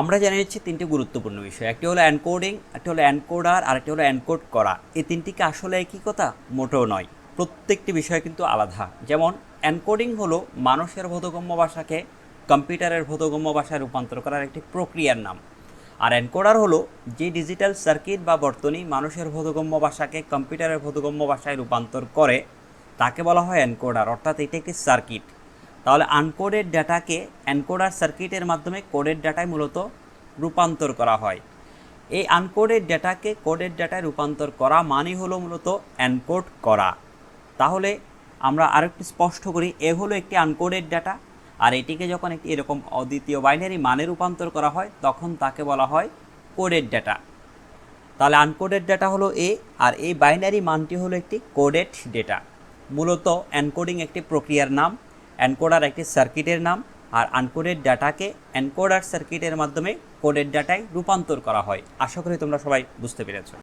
আমরা জানি হচ্ছে তিনটি গুরুত্বপূর্ণ বিষয়। একটি হলো এনকোডিং, একটি হলো এনকোডার আর একটি হলো এনকোড করা। এই তিনটিকে আসলে একই কথা? মোটেও নয়। প্রত্যেকটি বিষয় কিন্তু আলাদা। যেমন, এনকোডিং হলো মানুষের বোধগম্য ভাষাকে কম্পিউটারের বোধগম্য ভাষায় রূপান্তর করার একটি প্রক্রিয়ার নাম। আর এনকোডার হলো যে ডিজিটাল সার্কিট বা বর্তনী মানুষের বোধগম্য ভাষাকে কম্পিউটারের বোধগম্য ভাষায় রূপান্তর করে, তাকে বলা হয় এনকোডার। অর্থাৎ এটি একটি সার্কিট। তাহলে আনকোডেড ডাটাকে এনকোডার সার্কিটের মাধ্যমে কোডেড ডাটায় মূলত রূপান্তর করা হয়। এই আনকোডেড ডাটাকে কোডেড ডাটায় রূপান্তর করা মানে হলো মূলত এনকোড করা। তাহলে আমরা আরেকটু স্পষ্ট করি, এ হলো একটি আনকোডেড ডাটা, আর এটিকে যখন একটি এরকম অদ্বিতীয় বাইনারি মানে রূপান্তর করা হয়, তখন তাকে বলা হয় কোডেড ডাটা। তাহলে আনকোডেড ডেটা হলো এ, আর এই বাইনারি মানটি হলো একটি কোডেড ডেটা। মূলত এনকোডিং একটি প্রক্রিয়ার নাম। এনকোডার একটি সার্কিটের নাম, আর আনকোডেড ডাটাকে অ্যানকোডার সার্কিটের মাধ্যমে কোডেড ডাটায় রূপান্তর করা হয়। আশা করি তোমরা সবাই বুঝতে পেরেছ।